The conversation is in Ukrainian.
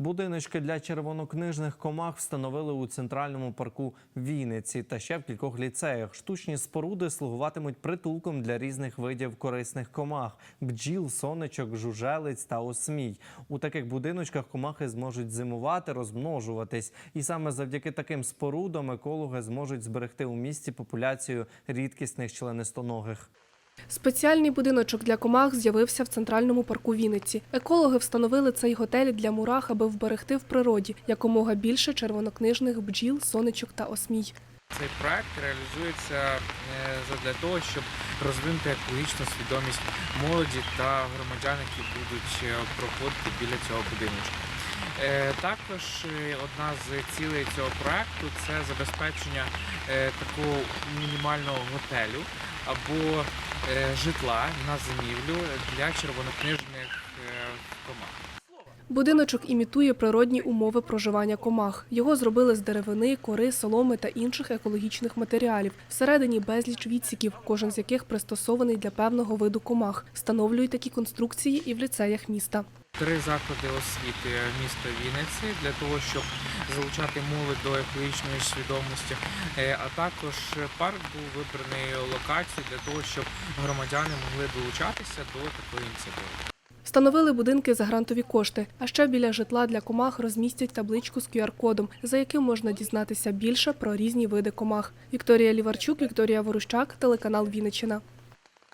Будиночки для червонокнижних комах встановили у центральному парку Вінниці та ще в кількох ліцеях. Штучні споруди слугуватимуть притулком для різних видів корисних комах: бджіл, сонечок, жужелиць та осмій. У таких будиночках комахи зможуть зимувати, розмножуватись. І саме завдяки таким спорудам екологи зможуть зберегти у місті популяцію рідкісних членистоногих. Спеціальний будиночок для комах з'явився в центральному парку Вінниці. Екологи встановили цей готель для мурах, аби вберегти в природі якомога більше червонокнижних бджіл, сонечок та осмій. Цей проект реалізується е, задля того, щоб розвинути екологічну свідомість молоді та громадян, які будуть е, проходити біля цього будиночка. Е, Також одна з цілей цього проекту це забезпечення такого мінімального готелю або е, житла на зимівлю для червонокнижних е, комах. Будиночок імітує природні умови проживання комах. Його зробили з деревини, кори, соломи та інших екологічних матеріалів. Всередині безліч відсіків, кожен з яких пристосований для певного виду комах. Встановлюють такі конструкції і в ліцеях міста. Три заклади освіти міста Вінниці для того, щоб залучати молодь до екологічної свідомості. Е, А також парк був вибраний локацією для того, щоб громадяни могли долучатися до такої ініціативи. Встановили будинки за грантові кошти. А ще біля житла для комах розмістять табличку з QR-кодом, за яким можна дізнатися більше про різні види комах. Вікторія Ліварчук, Вікторія Ворущак, телеканал Вінниччина.